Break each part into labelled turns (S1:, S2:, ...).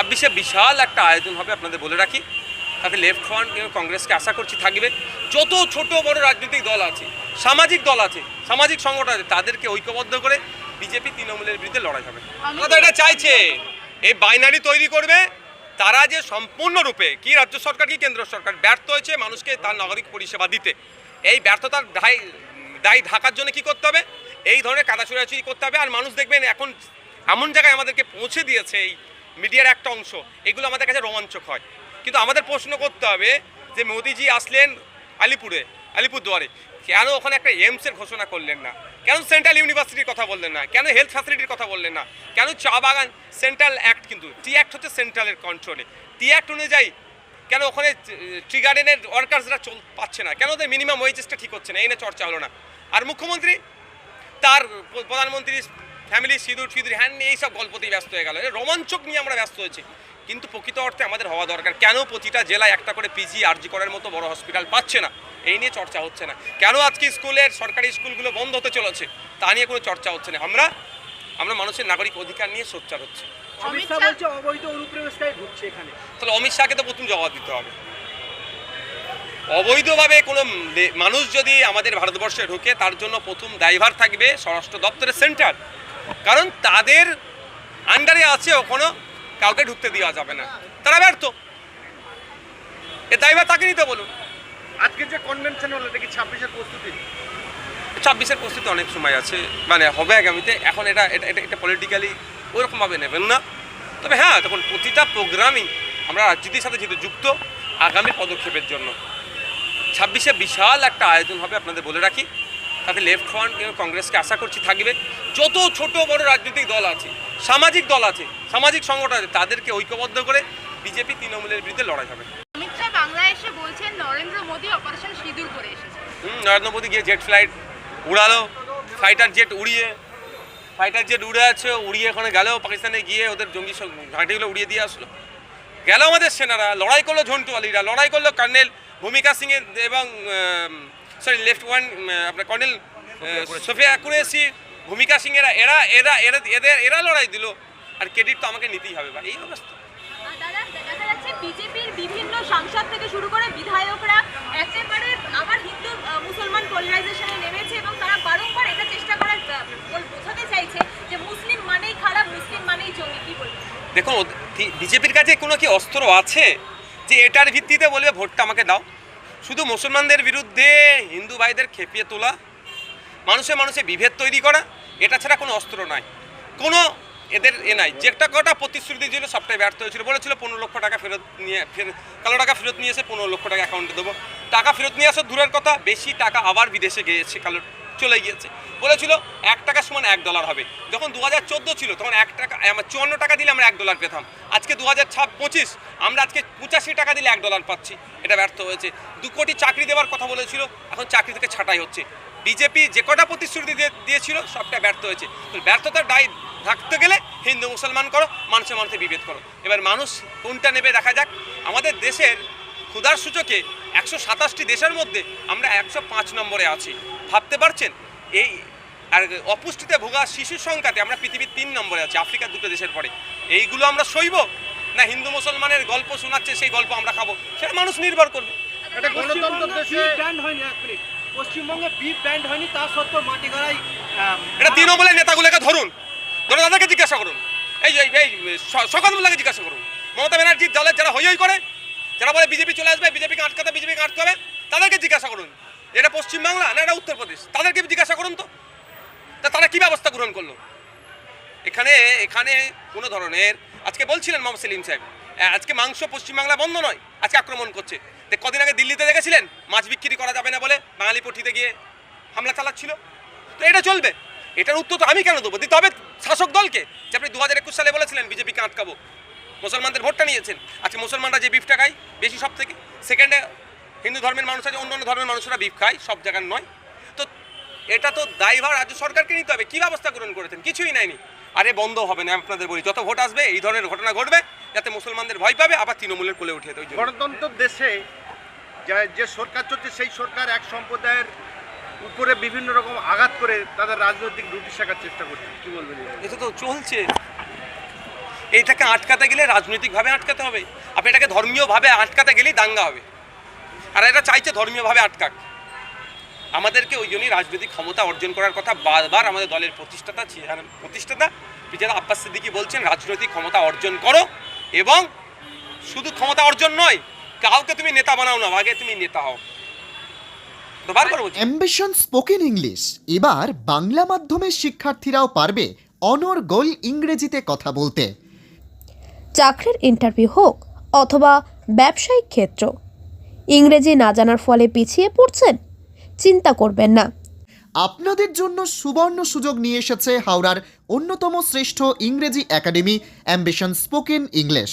S1: ছাব্বিশে বিশাল একটা আয়োজন হবে আপনাদের বলে রাখি। তাতে লেফট ফ্রন্ট এবং কংগ্রেসকে আশা করছি থাকবে। যত ছোট বড় রাজনৈতিক দল আছে সামাজিক দল আছে সামাজিক সংগঠন আছে তাদেরকে ঐক্যবদ্ধ করে বিজেপি তৃণমূলের বিরুদ্ধে লড়াই হবে। তারা তো এটা চাইছে। এই বাইনারি তৈরি করবে তারা যে সম্পূর্ণরূপে কি রাজ্য সরকার কি কেন্দ্র সরকার ব্যর্থ হয়েছে মানুষকে তার নাগরিক পরিষেবা দিতে। এই ব্যর্থতার দায় দায় ঢাকার জন্য কি করতে হবে? এই ধরনের কাদা ছোড়াছুড়ি করতে হবে। আর মানুষ দেখবেন এখন এমন জায়গায় আমাদেরকে পৌঁছে দিয়েছে এই মিডিয়ার একটা অংশ, এগুলো আমাদের কাছে রোমাঞ্চক হয়। কিন্তু আমাদের প্রশ্ন করতে হবে যে মোদিজি আসলেন আলিপুরে, আলিপুরদুয়ারে, কেন ওখানে একটা এইমসের ঘোষণা করলেন না? কেন সেন্ট্রাল ইউনিভার্সিটির কথা বললেন না? কেন হেলথ ফ্যাসিলিটির কথা বললেন না? কেন চা বাগান, সেন্ট্রাল অ্যাক্ট কিন্তু, টি অ্যাক্ট হচ্ছে সেন্ট্রালের কন্ট্রোলে টি অ্যাক্ট অনুযায়ী কেন ওখানে ট্রি গার্ডেনের ওয়ার্কার্সরা চল, পাচ্ছে না? কেন ওদের মিনিমাম ওয়েজেসটা ঠিক হচ্ছে না? এই নিয়ে চর্চা হলো না। আর মুখ্যমন্ত্রী, তার প্রধানমন্ত্রী ফ্যামিলি সিঁদুর সিঁদুর হ্যান্ড নিয়ে এইসব গল্পতেই ব্যস্ত হয়ে গেল। রোমাঞ্চক নিয়ে আমরা ব্যস্ত হয়েছি। কিন্তু প্রকৃত অর্থে আমাদের হওয়া দরকার। কেন প্রতিটা জেলায় একটা করে পিজি আরজি করার মতো বড় হসপিটাল পাচ্ছে না? এই নিয়ে চর্চা হচ্ছে না। কেন আজকে স্কুলের সরকারি স্কুলগুলো বন্ধ হতে চলেছে? তা নিয়ে কোনো চর্চা হচ্ছে না। আমরা আমরা মানুষের নাগরিক অধিকার নিয়ে সোচ্চার হচ্ছে।
S2: অমিত
S3: অমিত শাহ
S2: শাহ-
S3: বলছে অবৈধ অনুপ্রবেশকারী ঢুকছে এখানে।
S1: তাহলে অমিত শাহকে তো প্রথম জবাব দিতে হবে। অবৈধভাবে কোনো মানুষ যদি আমাদের ভারতবর্ষে ঢুকে তার জন্য প্রথম দায়ভার থাকবে স্বরাষ্ট্র দপ্তরের সেন্টার কারণ তাদের আন্ডারে আছে ওখানে কাউকে ঢুকতে দেওয়া যাবে না। তারা ব্যর্থ। এ দায়ভার তাকে নিতে বলুন?
S3: আজকে যে কনভেনশন হলো দেখি ছাব্বিশের প্রস্তুতি?
S1: ছাব্বিশের প্রস্তুতি অনেক সময় আছে। মানে হবে আগামীতে এখন এটা এটা এটা এটা পলিটিক্যালি ওরকমভাবে নেবেন না। তবে হ্যাঁ তখন প্রতিটা প্রোগ্রামই আমরা রাজনীতির সাথে যেহেতু যুক্ত আগামী পদক্ষেপের জন্য। ছাব্বিশে বিশাল একটা আয়োজন হবে আপনাদের বলে রাখি। তাতে লেফট ফ্রন্ট এবং কংগ্রেসকে আশা করছি থাকবে। যত ছোট বড় রাজনৈতিক দল আছে সামাজিক দল আছে সামাজিক সংগঠন আছে তাদেরকে ঐক্যবদ্ধ করে বিজেপি তৃণমূলের বিরুদ্ধে লড়াই হবে।
S2: নরেন্দ্র মোদী
S1: গিয়ে জেট ফ্লাইট উড়ালো ফাইটার জেট উড়িয়ে ফাইটার জেট উড়ে আছে উড়িয়ে ওখানে গেল পাকিস্তানে গিয়ে ওদের জঙ্গি ঘাঁটিগুলো উড়িয়ে দিয়ে আসলো। গেল আমাদের সেনারা লড়াই করল ঝন্টু আলীরা লড়াই করল কর্নেল ভূমিকা সিং এবং সরি লেফট ওয়ান আপনার কর্নেল সোফিয়া কুরেসি ভূমিকা সিং এরা এরা এরা এরা এদের এরা লড়াই দিল। আর ক্রেডিট তো আমাকে নিতেই হবে ভাই এই অবস্থা।
S4: আর দেখা যাচ্ছে বিজেপির বিভিন্ন সাংসদ থেকে শুরু করে বিধায়করা একেবারে আবার হিন্দু মুসলমান পোলারাইজেশনে নেমেছে এবং তারা বারংবার এটা চেষ্টা করার আহ, বোঝাতে চাইছে যে মুসলিম মানেই খারাপ মুসলিম মানেই জঙ্গি কি বলবেন?
S1: দেখুন বিজেপির কাছে কোনো কি অস্ত্র আছে যে এটার ভিত্তিতে বলবে ভোটটা আমাকে দাও শুধু মুসলমানদের বিরুদ্ধে হিন্দু ভাইদের খেপিয়ে তোলা মানুষে মানুষে বিভেদ তৈরি করা এটা ছাড়া কোনো অস্ত্র নাই। কোনো এদের এ নাই। যেটা কটা প্রতিশ্রুতি ছিল সবটাই ব্যর্থ হয়েছিল। বলেছিল, পনেরো লক্ষ টাকা ফেরত নিয়ে, ফের- কালো টাকা ফেরত নিয়ে এসে পনেরো লক্ষ টাকা অ্যাকাউন্টে দেবো। টাকা ফেরত নিয়ে আসো দূরের কথা, বেশি টাকা আবার বিদেশে গিয়েছে, কালো, চলে গিয়েছে। বলেছিল, এক টাকা সমান এক ডলার হবে। যখন দু হাজার চোদ্দ ছিল, তখন এক টাকা, আমার চুয়ান্ন টাকা দিলে আমরা এক ডলার পেতাম। আজকে দু হাজার ছাব পঁচিশ আমরা আজকে পঁচাশি টাকা দিলে এক ডলার পাচ্ছি। এটা ব্যর্থ হয়েছে। দু কোটি চাকরি দেওয়ার কথা বলেছিল, এখন চাকরি থেকে ছাঁটাই হচ্ছে। বিজেপি যে কটা প্রতিশ্রুতি দিয়েছিল সবটা ব্যর্থ হয়েছে ব্যর্থতার দায় থাকতে গেলে হিন্দু মুসলমান করো মানুষের মানুষে বিভেদ করো এবার মানুষ কোনটা নেবে দেখা যাক আমাদের দেশের ক্ষুধার সূচকে একশো সাতাশটি দেশের মধ্যে আমরা একশো পাঁচ নম্বরে আছি ভাবতে পারছেন এই আর অপুষ্টিতে ভোগা শিশুর সংখ্যাতে আমরা পৃথিবীর তিন নম্বরে আছি আফ্রিকার দুটো দেশের পরে এইগুলো আমরা সইব না হিন্দু মুসলমানের গল্প শোনাচ্ছে সেই গল্প আমরা খাব সেটা মানুষ নির্ভর করবে
S3: এটা গণতন্ত্র দেশে
S5: হয়নি এক মিনিট পশ্চিমবঙ্গে বিফ ব্যান্ড হয়নি, তা সত্ত্বেও মাটি গড়াই
S1: এটা তৃণমূলের নেতাগুলোকে ধরুন। ধরে তাদেরকে জিজ্ঞাসা করুন। এই এই শকত জিজ্ঞাসা করুন। মমতা ব্যানার্জির দলের যারা হই হই করে, যারা বলে বিজেপি চলে আসবে, বিজেপিকে আটকাতে বিজেপিকে আটকাতে হবে তাদেরকে জিজ্ঞাসা করুন। এটা পশ্চিমবাংলা না এটা উত্তরপ্রদেশ? তাদেরকে জিজ্ঞাসা করুন তো। তা তারা কি ব্যবস্থা গ্রহণ করল? এখানে এখানে কোনো ধরনের, আজকে বলছিলেন মোহাম্মদ সেলিম সাহেব আজকে মাংস পশ্চিমবাংলা বন্ধ নয়, আজকে আক্রমণ করছে। কদিন আগে দিল্লিতে দেখেছিলেন? মাছ বিক্রি করা যাবে না বলে বাঙালি পট্টিতে গিয়ে হামলা চালাচ্ছিল। তো এটা চলবে। এটার উত্তর তো আমি কেন দেবো? দিতে হবে শাসক দলকে, যে আপনি দু হাজার একুশ সালে বলেছিলেন বিজেপিকে আটকাবো, মুসলমানদের ভোটটা নিয়েছেন। আচ্ছা মুসলমানরা যে বিফটা খায়, বেশি সব থেকে। সেকেন্ডে হিন্দু ধর্মের মানুষ আছে অন্য অন্য ধর্মের মানুষরা বিফ খায়, সব জায়গার নয়। তো এটা তো দায়ভার রাজ্য সরকারকে নিতে হবে। কী ব্যবস্থা গ্রহণ করেছেন? কিছুই নেয়নি। আরে বন্ধ হবে না, আপনাদের বলি। যত ভোট আসবে, এই ধরনের ঘটনা ঘটবে, যাতে মুসলমানদের ভয় পাবে, আবার তৃণমূলের কোলে উঠে
S3: গণতন্ত্র দেশে যা- সরকার চলছে, সেই সরকার এক সম্প্রদায়ের উপরে বিভিন্ন রকম আঘাত করে তাদের রাজনৈতিক রুটি শেখার চেষ্টা করছে। কি বলবেন
S1: এটা তো চলছে। এইটাকে আটকাতে গেলে রাজনৈতিকভাবে আটকাতে হবে। আপনি এটাকে ধর্মীয়ভাবে আটকাতে গেলেই দাঙ্গা হবে। আর এটা চাইছে ধর্মীয়ভাবে আটকাক। আমাদেরকে ওই জন্যই রাজনৈতিক ক্ষমতা অর্জন করার কথা বারবার আমাদের দলের প্রতিষ্ঠাতা প্রতিষ্ঠাতা পিজারা আব্বাস সিদ্দিকি বলছেন, রাজনৈতিক ক্ষমতা অর্জন করো এবং শুধু ক্ষমতা অর্জন নয় কাউকে তুমি নেতা বানাও না আগে তুমি নেতা হও।
S6: অ্যাম্বিশন স্পোকেন ইংলিশ এবার বাংলা মাধ্যমের শিক্ষার্থীরাও পারবে অনর্গল ইংরেজিতে কথা বলতে।
S7: চাকরির ইন্টারভিউ হোক অথবা ব্যবসায়িক ক্ষেত্র। ইংরেজি না জানার ফলে পিছিয়ে পড়ছেন চিন্তা করবেন না।
S6: আপনাদের জন্য সুবর্ণ সুযোগ নিয়ে এসেছে হাওড়ার অন্যতম শ্রেষ্ঠ ইংরেজি একাডেমি অ্যাম্বিশন স্পোকেন ইংলিশ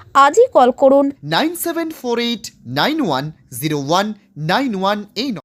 S7: আজই কল করুন।
S6: Nine seven four eight nine one zero one nine one এই